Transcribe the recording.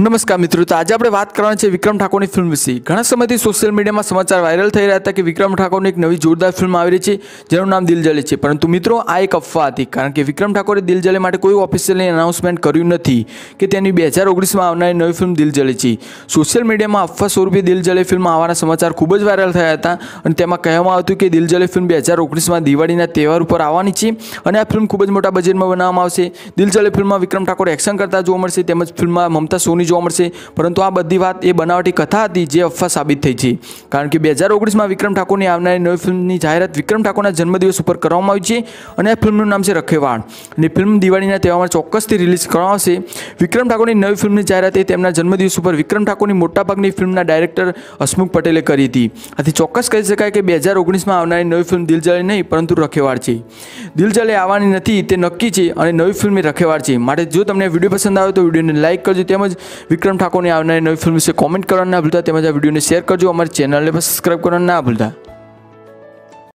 નમસ્કાર મિત્રો, તો આજે આપણે વાત કરવાની છે વિક્રમ ઠાકોરની ફિલ્મ વિશે. ઘણા સમયથી સોશિયલ મીડિયામાં સમાચાર વાયરલ થઈ રહ્યા હતા કે વિક્રમ ઠાકોરની એક નવી જોરદાર ફિલ્મ આવી રહી છે, જેનું નામ દિલ જલે છે. પરંતુ મિત્રો, આ એક અફવા હતી, કારણ કે વિક્રમ ઠાકોરે દિલ જલે માટે કોઈ ઓફિશિયલી અનાઉન્સમેન્ટ કર્યું નથી કે તેની બે હજાર ઓગણીસમાં આવનારી નવી ફિલ્મ દિલ જલે છે સોશિયલ મીડિયામાં અફવા સ્વરૂપે દિલ જલે ફિલ્મ આવવાના સમાચાર ખૂબ જ વાયરલ થયા હતા અને તેમાં કહેવામાં આવતું કે દિલ જલે ફિલ્મ બે હજાર ઓગણીસમાં દિવાળીના તહેવાર ઉપર આવવાની છે અને આ ફિલ્મ ખૂબ જ મોટા બજેટમાં બનાવવામાં આવશે. દિલ જલે ફિલ્મમાં વિક્રમ ઠાકોર એક્શન કરતા જોવા મળશે, તેમજ ફિલ્મમાં મમતા સોની જોવા મળશે. પરંતુ આ બધી વાત એ બનાવટી કથા હતી જે અફવા સાબિત થઈ છે. કારણ કે બે હજાર ઓગણીસમાં વિક્રમ ઠાકોરની આવનારી નવી ફિલ્મની જાહેરાત વિક્રમ ઠાકોરના જન્મદિવસ ઉપર કરવામાં આવી છે અને આ ફિલ્મનું નામ છે રખેવાળ અને ફિલ્મ દિવાળીના તહેવારમાં ચોક્કસથી રિલીઝ કરવામાં આવશે. વિક્રમ ઠાકોરની નવી ફિલ્મની જાહેરાત એ તેમના જન્મદિવસ ઉપર વિક્રમ ઠાકોરની મોટાભાગની ફિલ્મના ડાયરેક્ટર હસમુખ પટેલે કરી હતી. આથી ચોક્કસ કહી શકાય કે બે હજાર ઓગણીસમાં આવનારી નવી ફિલ્મ દિલ જલે નહીં, પરંતુ રખેવાળ છે. દિલ આવવાની નથી, તે નક્કી છે અને નવી ફિલ્મની રખેવાળ છે. માટે જો તમને વીડિયો પસંદ આવે તો વિડીયોને લાઇક કરજો, તેમજ વિક્રમ ઠાકોરની આવનારી નવી ફિલ્મ વિશે કોમેન્ટ કરવાનું ના ભૂલતા, તેમજ આ વિડીયોને શેર કરજો, અમારી ચેનલને પણ સબસ્ક્રાઈબ કરવાનું ના ભૂલતા.